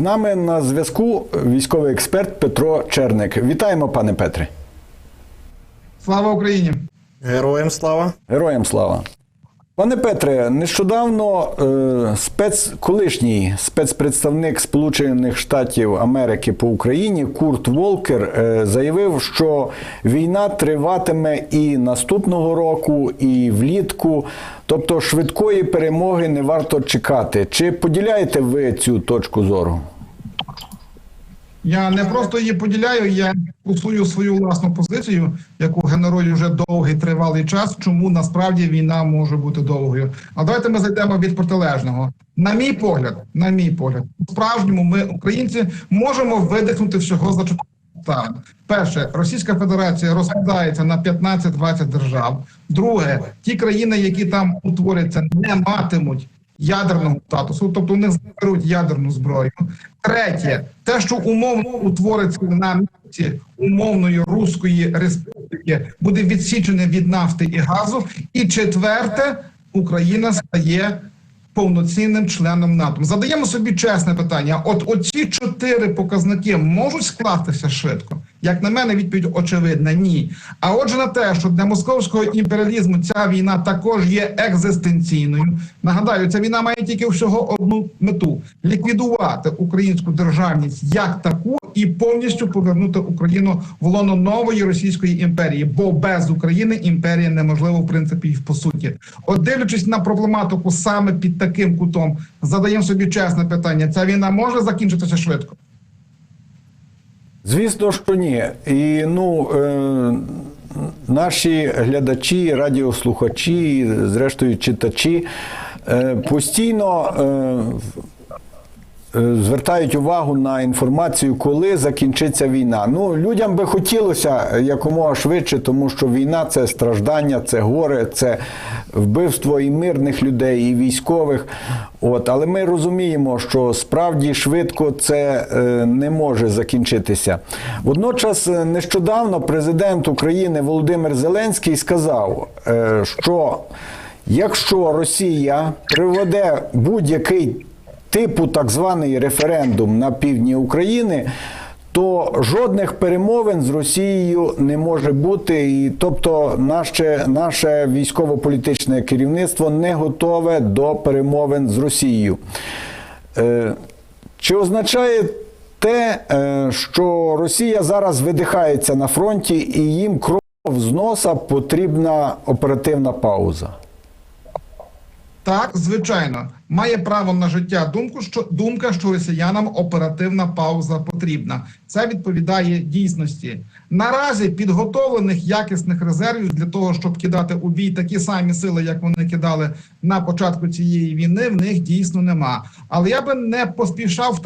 З нами на зв'язку військовий експерт Петро Черник. Вітаємо, пане Петре. Слава Україні! Героям слава. Героям слава. Пане Петре, нещодавно е, спец, колишній спецпредставник Сполучених Штатів Америки по Україні Курт Волкер е, заявив, що війна триватиме і наступного року, і влітку. Тобто швидкої перемоги не варто чекати. Чи поділяєте ви цю точку зору? Я не просто її поділяю, я усую свою власну позицію, яку генерую вже довгий тривалий час. Чому насправді війна може бути довгою? А давайте ми зайдемо від протилежного. На мій погляд, на мій погляд, справжньому ми, українці, можемо видихнути всього за чотири. Перше, Російська Федерація розпадається на 15-20 держав. Друге, ті країни, які там утворяться, не матимуть ядерного статусу, тобто не заберуть ядерну зброю. Третє, те, що умовно утвориться на місці умовної руської республіки, буде відсічене від нафти і газу. І четверте, Україна стає повноцінним членом НАТО. Задаємо собі чесне питання: от оці чотири показники можуть скластися швидко. Як на мене, відповідь очевидна ні. А отже, на те, що для московського імперіалізму ця війна також є екзистенційною. Нагадаю, ця війна має тільки всього одну мету: ліквідувати українську державність як таку і повністю повернути Україну в лоно нової Російської імперії, бо без України імперія неможлива в принципі і по суті. От дивлячись на проблематику саме під таким кутом, задаємо собі чесне питання: ця війна може закінчитися швидко. Звісно, що ні. І ну, е, наші глядачі, радіослухачі, зрештою читачі е, постійно е, звертають увагу на інформацію, коли закінчиться війна. Ну, людям би хотілося якомога швидше, тому що війна це страждання, це горе, це вбивство і мирних людей, і військових. От, але ми розуміємо, що справді швидко це е, не може закінчитися. Водночас, е, нещодавно президент України Володимир Зеленський сказав, е, що якщо Росія приведе будь-який типу так званий референдум на півдні України, то жодних перемовин з Росією не може бути, і тобто наше, наше військово-політичне керівництво не готове до перемовин з Росією. Е, Чи означає те, е, що Росія зараз видихається на фронті і їм кров з носа потрібна оперативна пауза? Так, звичайно, має право на життя думку, що думка, що росіянам оперативна пауза потрібна. Це відповідає дійсності. Наразі підготовлених якісних резервів для того, щоб кидати у бій такі самі сили, як вони кидали на початку цієї війни, в них дійсно нема. Але я би не поспішав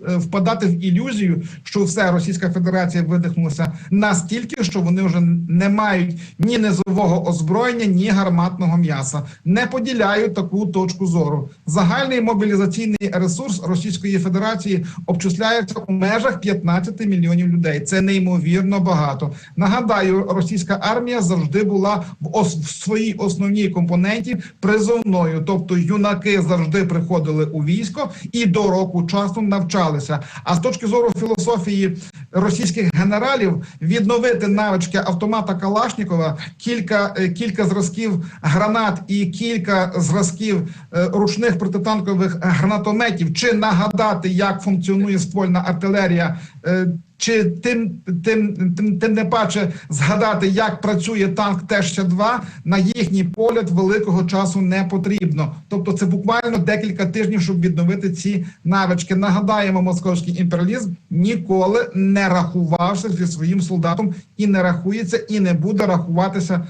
впадати в ілюзію, що все Російська Федерація видихнулася настільки, що вони вже не мають ні низового озброєння, ні гарматного м'яса. Не поділяю таку точку зору. Загальний мобілізаційний ресурс Російської Федерації обчисляється у межах 15 мільйонів людей. Це неймовірно багато. Нагадаю, російська армія завжди була в, в своїй основній компоненті призовною, тобто юнаки завжди приходили у військо і до року часу навчалися. А з точки зору філософії російських генералів відновити навички автомата Калашнікова, кілька е, кілька зразків гранат і кілька зразків е, ручних протитанкових гранатометів, чи нагадати, як функціонує ствольна артилерія. Чи тим, тим, тим, тим не паче згадати, як працює танк Т-62, на їхній погляд великого часу не потрібно. Тобто, це буквально декілька тижнів, щоб відновити ці навички. Нагадаємо, московський імперіалізм ніколи не рахувався зі своїм солдатом і не рахується, і не буде рахуватися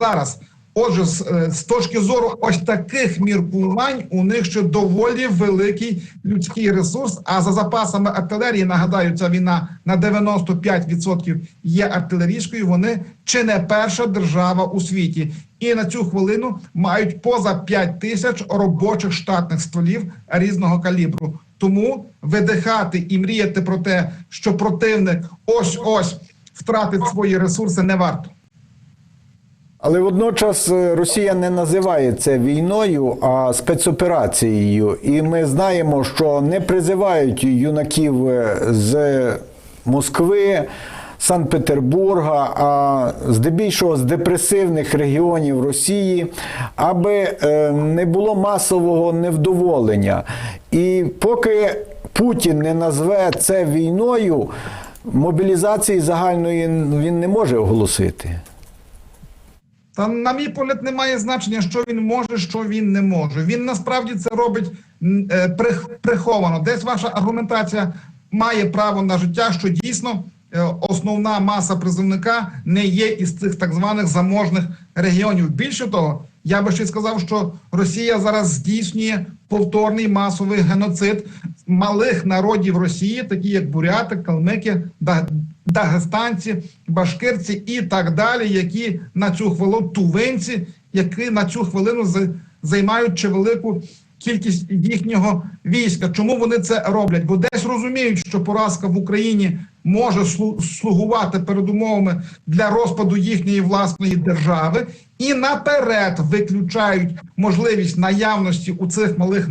зараз. Отже, з, е, з точки зору ось таких міркувань у них ще доволі великий людський ресурс. А за запасами артилерії, нагадаю, ця війна на 95% є артилерійською. Вони чи не перша держава у світі, і на цю хвилину мають поза 5 тисяч робочих штатних стволів різного калібру. Тому видихати і мріяти про те, що противник ось ось втратить свої ресурси, не варто. Але водночас е, Росія не називає це війною, а спецоперацією. І ми знаємо, що не призивають юнаків е, з Москви, Санкт-Петербурга, а здебільшого з депресивних регіонів Росії, аби е, не було масового невдоволення. І поки Путін не назве це війною, мобілізації загальної він не може оголосити. Та на мій погляд не має значення, що він може, що він не може. Він насправді це робить е, прих- приховано. Десь ваша аргументація має право на життя, що дійсно е, основна маса призовника не є із цих так званих заможних регіонів. Більше того, я би ще сказав, що Росія зараз здійснює повторний масовий геноцид малих народів Росії, такі як буряти, калмики, да- дагестанці, башкирці і так далі, які на цю хвилину тувинці, які на цю хвилину займають чевелику кількість їхнього війська. Чому вони це роблять? Бо десь розуміють, що поразка в Україні може слугувати передумовами для розпаду їхньої власної держави, і наперед виключають можливість наявності у цих малих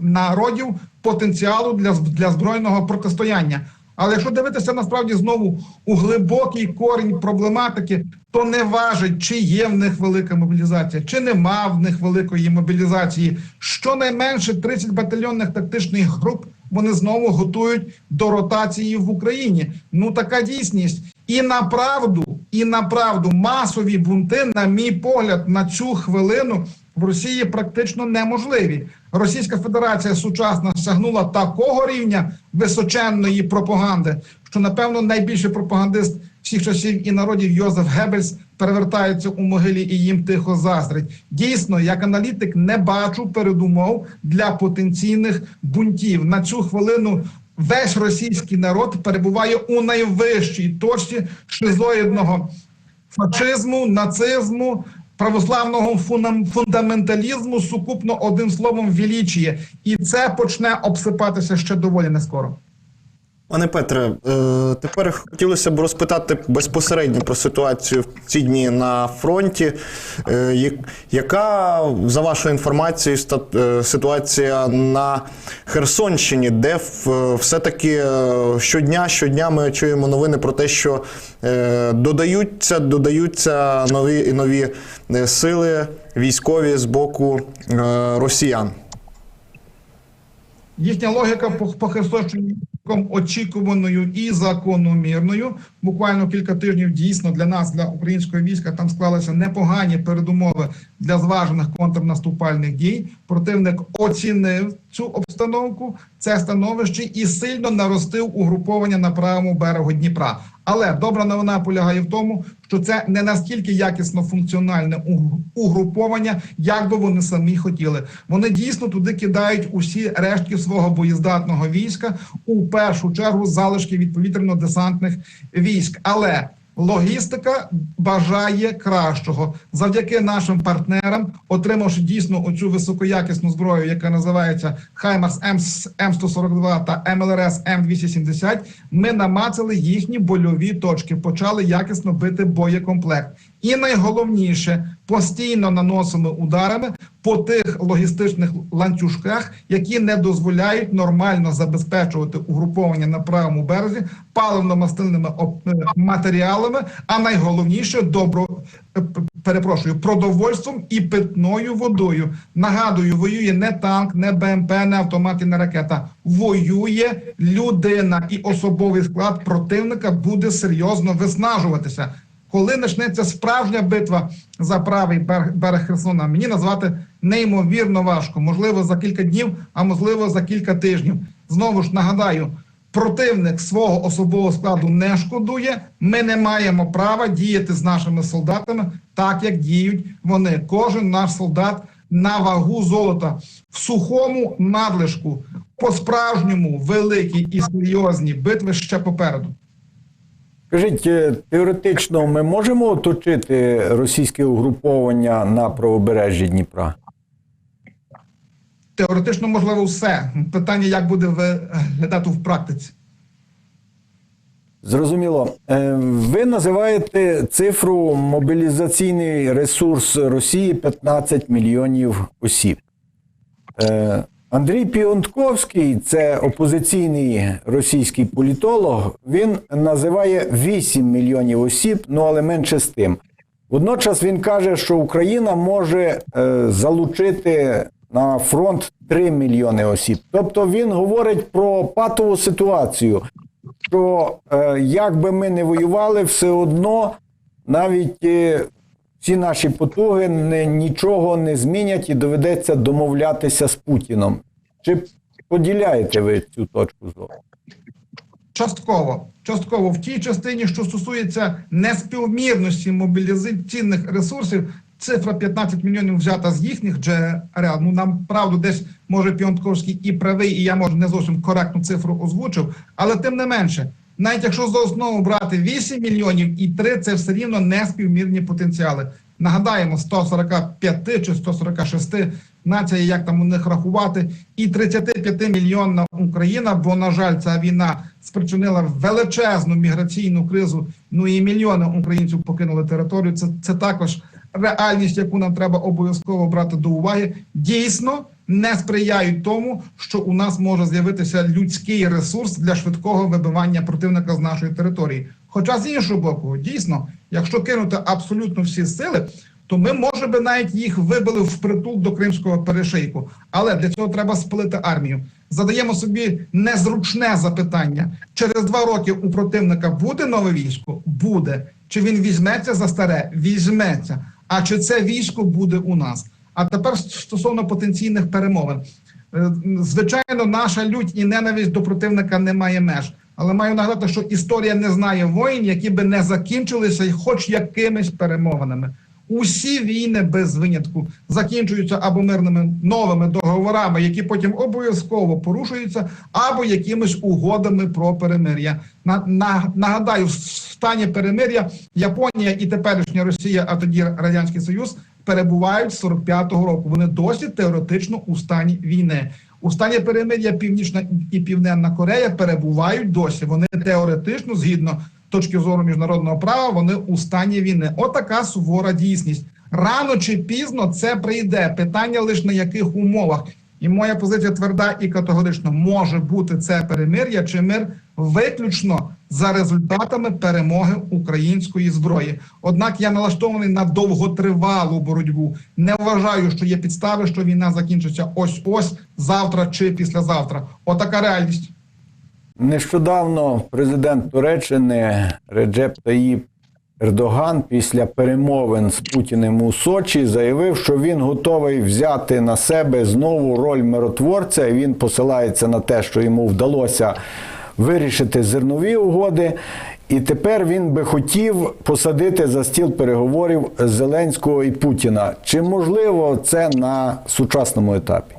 народів потенціалу для, для збройного протистояння. Але якщо дивитися насправді знову у глибокий корінь проблематики, то не важить, чи є в них велика мобілізація, чи нема в них великої мобілізації. Щонайменше 30 батальйонних тактичних груп вони знову готують до ротації в Україні. Ну така дійсність. І на правду, і на правду масові бунти, на мій погляд, на цю хвилину в Росії практично неможливі. Російська Федерація сучасна сягнула такого рівня височенної пропаганди, що напевно найбільший пропагандист всіх часів і народів Йозеф Геббельс перевертається у могилі і їм тихо заздрить. Дійсно, як аналітик не бачу передумов для потенційних бунтів. На цю хвилину весь російський народ перебуває у найвищій точці шизоїдного фашизму, нацизму, православного фундаменталізму сукупно одним словом величіє. І це почне обсипатися ще доволі не скоро. Пане Петре, е, тепер хотілося б розпитати безпосередньо про ситуацію в ці дні на фронті. Е, Яка, за вашою інформацією, е, ситуація на Херсонщині, де все-таки щодня, щодня ми чуємо новини про те, що додаються, додаються нові і нові сили військові з боку росіян? Їхня логіка по, Херсонщині очікуваною і закономірною. Буквально кілька тижнів дійсно для нас, для українського війська, там склалися непогані передумови для зважених контрнаступальних дій. Противник оцінив цю обстановку, це становище і сильно наростив угруповання на правому берегу Дніпра. Але добра новина полягає в тому, що це не настільки якісно функціональне угруповання, як би вони самі хотіли. Вони дійсно туди кидають усі рештки свого боєздатного війська, у першу чергу залишки від повітряно-десантних військ. Але логістика бажає кращого завдяки нашим партнерам, отримавши дійсно оцю високоякісну зброю, яка називається Хаймарс М142 та МЛРС М270, Ми намацали їхні больові точки, почали якісно бити боєкомплект. І найголовніше постійно наносимо ударами по тих логістичних ланцюжках, які не дозволяють нормально забезпечувати угруповання на правому березі паливно-мастильними е, матеріалами, а найголовніше добро е, перепрошую продовольством і питною водою. Нагадую, воює не танк, не БМП, не автомат і не ракета. Воює людина, і особовий склад противника буде серйозно виснажуватися. Коли почнеться справжня битва за правий берег, Херсона, мені назвати неймовірно важко. Можливо, за кілька днів, а можливо за кілька тижнів. Знову ж нагадаю, противник свого особового складу не шкодує. Ми не маємо права діяти з нашими солдатами так, як діють вони. Кожен наш солдат на вагу золота в сухому надлишку. По справжньому великі і серйозні битви ще попереду. Скажіть, е, теоретично ми можемо оточити російське угруповання на правобережжі Дніпра? Теоретично можливо все. Питання, як буде виглядати в практиці. Зрозуміло. Е, Ви називаєте цифру мобілізаційний ресурс Росії 15 мільйонів осіб. Андрій Піонтковський, це опозиційний російський політолог, він називає 8 мільйонів осіб, ну але менше з тим. Водночас він каже, що Україна може е, залучити на фронт 3 мільйони осіб. Тобто він говорить про патову ситуацію, що е, як би ми не воювали, все одно навіть е, всі наші потуги не, нічого не змінять і доведеться домовлятися з Путіном. Чи поділяєте ви цю точку зору? Частково, частково в тій частині, що стосується неспівмірності мобілізаційних ресурсів, цифра 15 мільйонів взята з їхніх джерел. Ну нам правду десь може Піонтковський і правий, і я може не зовсім коректну цифру озвучив, але тим не менше, навіть якщо за основу брати 8 мільйонів і 3, це все рівно неспівмірні потенціали. Нагадаємо, 145 чи 146 нація, як там у них рахувати, і 35 мільйонна Україна, бо на жаль, ця війна спричинила величезну міграційну кризу. Ну і мільйони українців покинули територію. Це, це також реальність, яку нам треба обов'язково брати до уваги. Дійсно не сприяють тому, що у нас може з'явитися людський ресурс для швидкого вибивання противника з нашої території. Хоча з іншого боку, дійсно, якщо кинути абсолютно всі сили, то ми, може би, навіть їх вибили впритул до кримського перешийку. Але для цього треба спалити армію. Задаємо собі незручне запитання: через два роки у противника буде нове військо? Буде. Чи він візьметься за старе? Візьметься. А чи це військо буде у нас? А тепер стосовно потенційних перемовин. Е, Звичайно, наша лють і ненависть до противника не має меж. Але маю нагадати, що історія не знає воїн, які би не закінчилися хоч якимись перемовинами. Усі війни без винятку закінчуються або мирними новими договорами, які потім обов'язково порушуються, або якимись угодами про перемир'я. На, на нагадаю, в стані перемир'я Японія і теперішня Росія, а тоді Радянський Союз, перебувають з 45-го року. Вони досі теоретично у стані війни. У стані перемир'я Північна і Південна Корея перебувають досі. Вони теоретично, згідно точки зору міжнародного права, вони у стані війни. Отака сувора дійсність. Рано чи пізно це прийде. Питання лише на яких умовах. І моя позиція тверда і категорична. Може бути це перемир'я чи мир виключно за результатами перемоги української зброї. Однак я налаштований на довготривалу боротьбу. Не вважаю, що є підстави, що війна закінчиться ось ось завтра чи післязавтра. Отака реальність. Нещодавно президент Туреччини Реджеп Таїп Ердоган після перемовин з Путіним у Сочі заявив, що він готовий взяти на себе знову роль миротворця. І Він посилається на те, що йому вдалося вирішити зернові угоди. І тепер він би хотів посадити за стіл переговорів Зеленського і Путіна. Чи можливо це на сучасному етапі?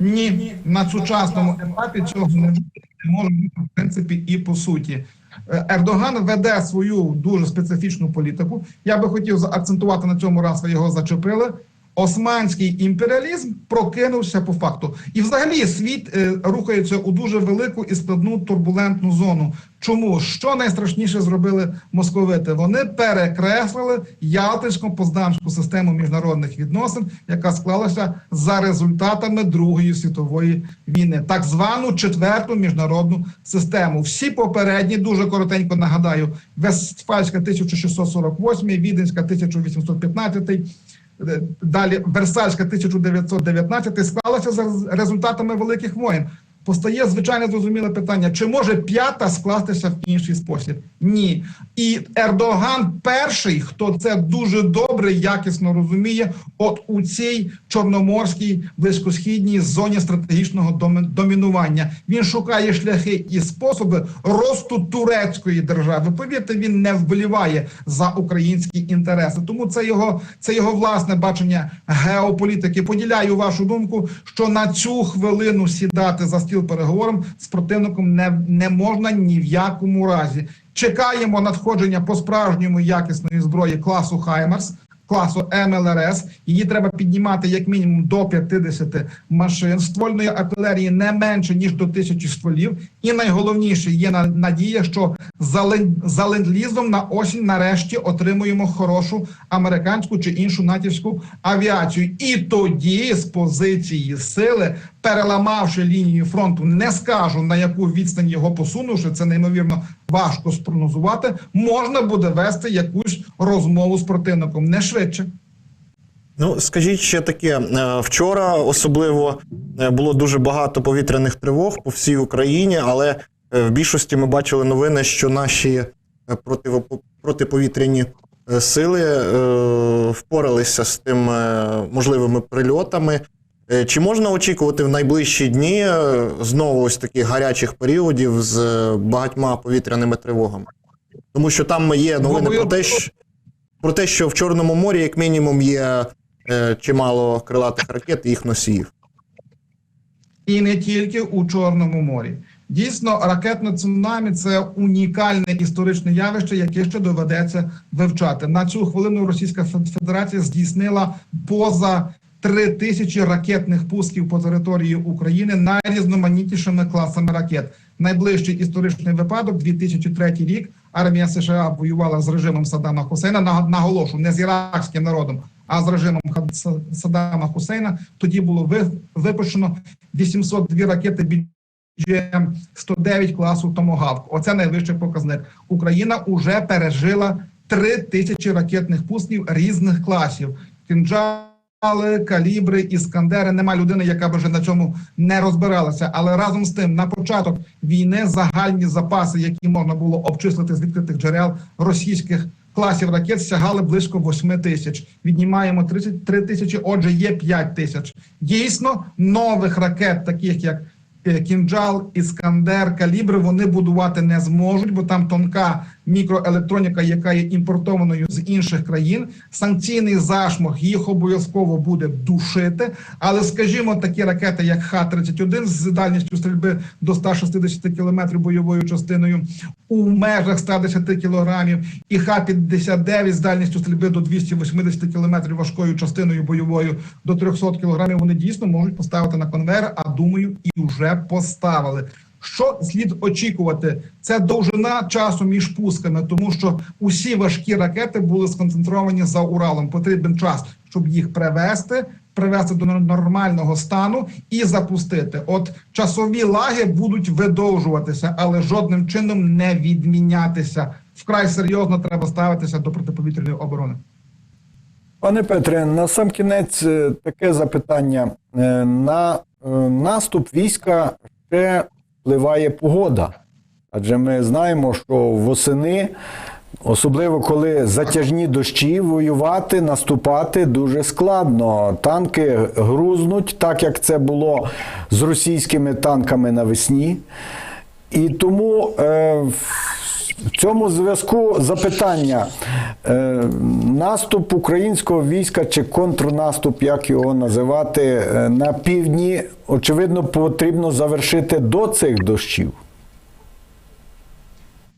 Ні, на сучасному етапі цього не може бути в принципі і по суті. Е, Ердоган веде свою дуже специфічну політику. Я би хотів заакцентувати на цьому раз ви його зачепили. Османський імперіалізм прокинувся по факту, і взагалі світ е, рухається у дуже велику і складну турбулентну зону. Чому що найстрашніше зробили московити? Вони перекреслили ялтинсько поздамську систему міжнародних відносин, яка склалася за результатами Другої світової війни, так звану четверту міжнародну систему. Всі попередні дуже коротенько нагадаю: Вестфальська 1648, Віденська 1815, е, Далі Версальська 1919 склалася за результатами великих воєн. Постає звичайно зрозуміле питання: чи може п'ята скластися в інший спосіб? Ні. І Ердоган перший, хто це дуже добре, якісно розуміє, от у цій чорноморській близькосхідній зоні стратегічного домінування. Він шукає шляхи і способи росту турецької держави. Повірте, він не вболіває за українські інтереси. Тому це його це його власне бачення геополітики. Поділяю вашу думку, що на цю хвилину сідати за стіл переговором з противником не, не можна ні в якому разі. Чекаємо надходження по справжньому якісної зброї класу Хаймерс. класу МЛРС. Її треба піднімати як мінімум до 50 машин. Ствольної артилерії не менше ніж до тисячі стволів. І найголовніше є надія, що за ленд-лізом на осінь нарешті отримуємо хорошу американську чи іншу натівську авіацію. І тоді з позиції сили, переламавши лінію фронту, не скажу на яку відстань його посунувши, це неймовірно важко спрогнозувати. Можна буде вести якусь розмову з противником не швидше. Ну, скажіть ще таке: е, вчора особливо е, було дуже багато повітряних тривог по всій Україні, але е, в більшості ми бачили новини, що наші протиповітряні сили впоралися з тим е, можливими прильотами. Е, Чи можна очікувати в найближчі дні е, знову ось таких гарячих періодів з е, багатьма повітряними тривогами? Тому що там є новини про те, що, про те, що в Чорному морі, як мінімум, є е, чимало крилатих ракет і їх носіїв. і не тільки у Чорному морі. Дійсно, ракетне цунамі це унікальне історичне явище, яке ще доведеться вивчати. На цю хвилину Російська Федерація здійснила поза три тисячі ракетних пусків по території України найрізноманітнішими класами ракет. Найближчий історичний випадок 2003 рік. Армія США воювала з режимом Саддама Хусейна. Наголошу не з іракським народом, а з режимом Саддама Хусейна. Тоді було ви- випущено 802 ракети BGM-109 класу Томогавк. Оце найвищий показник. Україна уже пережила 3 тисячі ракетних пусків різних класів. Кінжали, калібри, іскандери. Нема людини, яка б вже на цьому не розбиралася. Але разом з тим, на початок війни загальні запаси, які можна було обчислити з відкритих джерел російських класів ракет, сягали близько 8 тисяч. Віднімаємо 33 тисячі, отже, є 5 тисяч. Дійсно, нових ракет, таких як е, Кінджал, Іскандер, Калібри, вони будувати не зможуть, бо там тонка мікроелектроніка, яка є імпортованою з інших країн. Санкційний зашморг їх обов'язково буде душити. Але, скажімо, такі ракети, як Х-31 з дальністю стрільби до 160 км бойовою частиною у межах 110 кг, і Х-59 з дальністю стрільби до 280 км важкою частиною бойовою до 300 кг, вони дійсно можуть поставити на конвейер, а думаю, і вже поставили. Що слід очікувати? Це довжина часу між пусками, тому що усі важкі ракети були сконцентровані за Уралом. Потрібен час, щоб їх привести, привести до нормального стану і запустити. От часові лаги будуть видовжуватися, але жодним чином не відмінятися. Вкрай серйозно треба ставитися до протиповітряної оборони. Пане Петре, на сам кінець е, таке запитання. Е, На е, наступ війська ще впливає погода. Адже ми знаємо, що восени, особливо коли затяжні дощі, воювати, наступати дуже складно. Танки грузнуть, так як це було з російськими танками навесні. І тому е, в цьому зв'язку запитання: е, наступ українського війська чи контрнаступ, як його називати, е, на півдні, очевидно, потрібно завершити до цих дощів.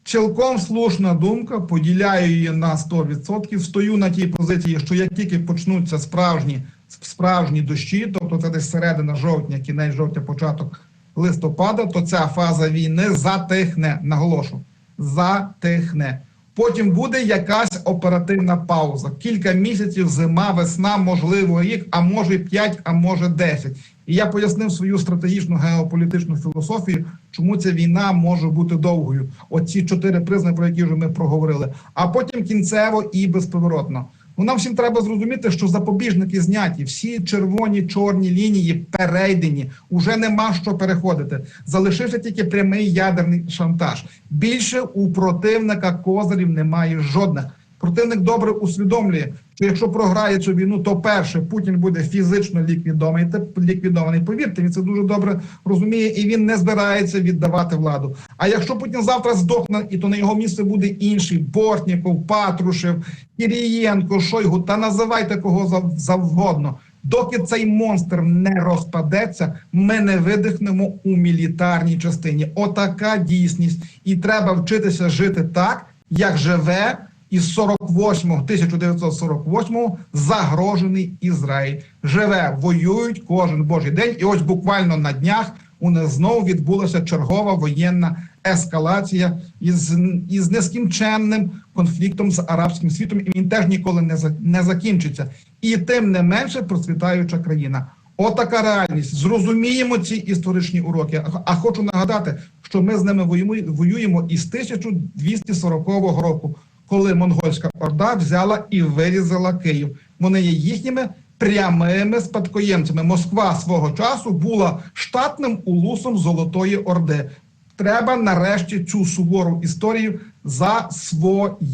Цілком слушна думка, поділяю її на 100%. Стою на тій позиції, що як тільки почнуться справжні, справжні дощі, тобто це десь середина жовтня, кінець жовтня, початок листопада, то ця фаза війни затихне. Наголошу, затихне. Потім буде якась оперативна пауза. Кілька місяців, зима, весна, можливо, рік, а може 5, а може 10. І я пояснив свою стратегічну геополітичну філософію, чому ця війна може бути довгою. Оці чотири призми, про які вже ми проговорили, а потім кінцево і безповоротно. Ну нам всім треба зрозуміти, що запобіжники зняті, всі червоні чорні лінії перейдені. Уже нема що переходити. Залишився тільки прямий ядерний шантаж. Більше у противника козирів немає жодних. Противник добре усвідомлює, що якщо програє цю війну, то перше Путін буде фізично ліквідований. Ліквідований. Повірте, він це дуже добре розуміє, і він не збирається віддавати владу. А якщо Путін завтра здохне, і то на його місце буде інший Бортніков, Патрушев, Кирієнко, Шойгу, та називайте кого завгодно. Доки цей монстр не розпадеться, ми не видихнемо у мілітарній частині. Отака дійсність, і треба вчитися жити так, як живе із 48 1948 загрожений Ізраїль. Живе, воюють кожен божий день. І ось буквально на днях у нас знову відбулася чергова воєнна ескалація із, із нескінченним конфліктом з арабським світом, і він теж ніколи не, за- не закінчиться. І тим не менше процвітаюча країна. Отака реальність. Зрозуміємо ці історичні уроки. А- хочу нагадати, що ми з ними воюємо із 1240 року, коли монгольська орда взяла і вирізала Київ. Вони є їхніми прямими спадкоємцями. Москва свого часу була штатним улусом Золотої Орди. Треба нарешті цю сувору історію засвоїти.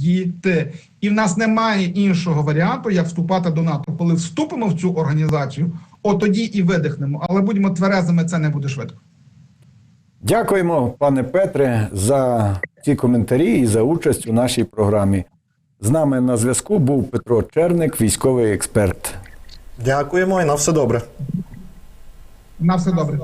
І в нас немає іншого варіанту, як вступати до НАТО. Коли вступимо в цю організацію, от тоді і видихнемо. Але будьмо тверезими, це не буде швидко. Дякуємо, пане Петре, за ці коментарі і за участь у нашій програмі. З нами на зв'язку був Петро Черник, військовий експерт. Дякуємо і на все добре. На все добре.